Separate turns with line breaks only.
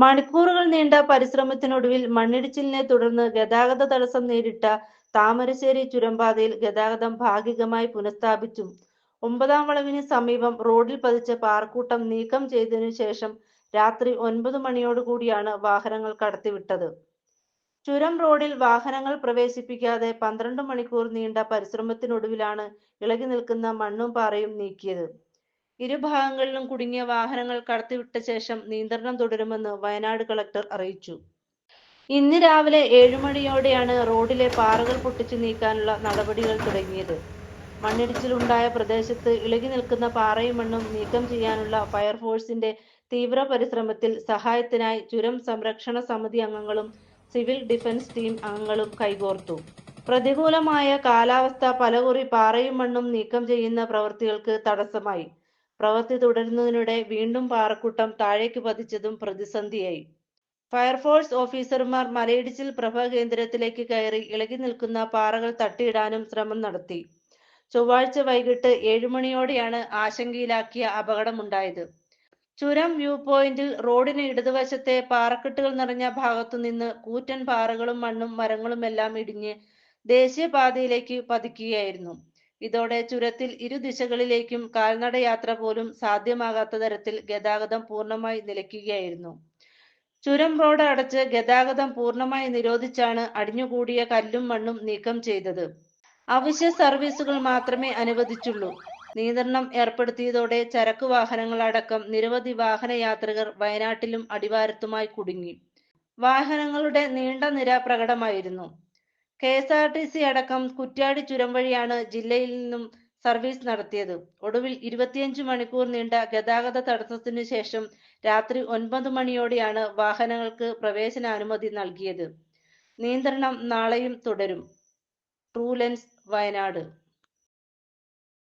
മണിക്കൂറുകൾ നീണ്ട പരിശ്രമത്തിനൊടുവിൽ മണ്ണിടിച്ചിലിനെ തുടർന്ന് ഗതാഗത തടസ്സം നേരിട്ട താമരശ്ശേരി ചുരമ്പാതയിൽ ഗതാഗതം ഭാഗികമായി പുനഃസ്ഥാപിച്ചു. ഒമ്പതാം വളവിന് സമീപം റോഡിൽ പതിച്ച പാർക്കൂട്ടം നീക്കം ചെയ്തതിനു ശേഷം രാത്രി ഒൻപത് മണിയോടുകൂടിയാണ് വാഹനങ്ങൾ കടത്തിവിട്ടത്. ചുരം റോഡിൽ വാഹനങ്ങൾ പ്രവേശിപ്പിക്കാതെ പന്ത്രണ്ട് മണിക്കൂർ നീണ്ട പരിശ്രമത്തിനൊടുവിലാണ് ഇളകി നിൽക്കുന്ന മണ്ണും പാറയും നീക്കിയത്. ഇരുഭാഗങ്ങളിലും കുടുങ്ങിയ വാഹനങ്ങൾ കടത്തിവിട്ട ശേഷം നിയന്ത്രണം തുടരുമെന്ന് വയനാട് കളക്ടർ അറിയിച്ചു. ഇന്ന് രാവിലെ ഏഴുമണിയോടെയാണ് റോഡിലെ പാറകൾ പൊട്ടിച്ചു നീക്കാനുള്ള നടപടികൾ തുടങ്ങിയത്. മണ്ണിടിച്ചിലുണ്ടായ പ്രദേശത്ത് ഇളകി നിൽക്കുന്ന പാറയും മണ്ണും നീക്കം ചെയ്യാനുള്ള ഫയർഫോഴ്സിന്റെ തീവ്ര പരിശ്രമത്തിൽ സഹായത്തിനായി ചുരം സംരക്ഷണ സമിതി അംഗങ്ങളും സിവിൽ ഡിഫൻസ് ടീം അംഗങ്ങളും കൈകോർത്തു. പ്രതികൂലമായ കാലാവസ്ഥ പലകുറി പാറയും മണ്ണും നീക്കം ചെയ്യുന്ന പ്രവൃത്തികൾക്ക് തടസ്സമായി. പ്രവൃത്തി തുടരുന്നതിനിടെ വീണ്ടും പാറക്കൂട്ടം താഴേക്ക് പതിച്ചതും പ്രതിസന്ധിയായി. ഫയർഫോഴ്സ് ഓഫീസർമാർ മലയിടിച്ചിൽ പ്രഭ കേന്ദ്രത്തിലേക്ക് കയറി ഇളകി നിൽക്കുന്ന പാറകൾ തട്ടിയിടാനും ശ്രമം നടത്തി. ചൊവ്വാഴ്ച വൈകിട്ട് ഏഴുമണിയോടെയാണ് ആശങ്കയിലാക്കിയ അപകടമുണ്ടായത്. ചുരം വ്യൂ പോയിന്റിൽ റോഡിന് ഇടതുവശത്തെ പാറക്കെട്ടുകൾ നിറഞ്ഞ ഭാഗത്തു നിന്ന് കൂറ്റൻ പാറകളും മണ്ണും മരങ്ങളും എല്ലാം ഇടിഞ്ഞ് ദേശീയപാതയിലേക്ക് പതിക്കുകയായിരുന്നു. ഇതോടെ ചുരത്തിൽ ഇരു ദിശകളിലേക്കും കാൽനടയാത്ര പോലും സാധ്യമാകാത്ത തരത്തിൽ ഗതാഗതം പൂർണമായി നിലയ്ക്കുകയായിരുന്നു. ചുരം റോഡ് അടച്ച് ഗതാഗതം പൂർണമായി നിരോധിച്ചാണ് അടിഞ്ഞുകൂടിയ കല്ലും മണ്ണും നീക്കം ചെയ്തത്. അവശ്യ സർവീസുകൾ മാത്രമേ അനുവദിച്ചുള്ളൂ. നിയന്ത്രണം ഏർപ്പെടുത്തിയതോടെ ചരക്ക് വാഹനങ്ങൾ അടക്കം നിരവധി വാഹനയാത്രികർ വയനാട്ടിലും അടിവാരത്തുമായി കുടുങ്ങി. വാഹനങ്ങളുടെ നീണ്ട നിര പ്രകടമായിരുന്നു. K S R T C അടക്കം കുറ്റ്യാടി ചുരം വഴിയാണ് ജില്ലയിൽ നിന്നും സർവീസ് നടത്തിയത്. ഒടുവിൽ ഇരുപത്തിയഞ്ച് മണിക്കൂർ നീണ്ട ഗതാഗത തടസ്സത്തിനു ശേഷം രാത്രി ഒൻപത് മണിയോടെയാണ് വാഹനങ്ങൾക്ക് പ്രവേശനാനുമതി നൽകിയത്. നിയന്ത്രണം നാളെയും തുടരും. True lens Wayanad.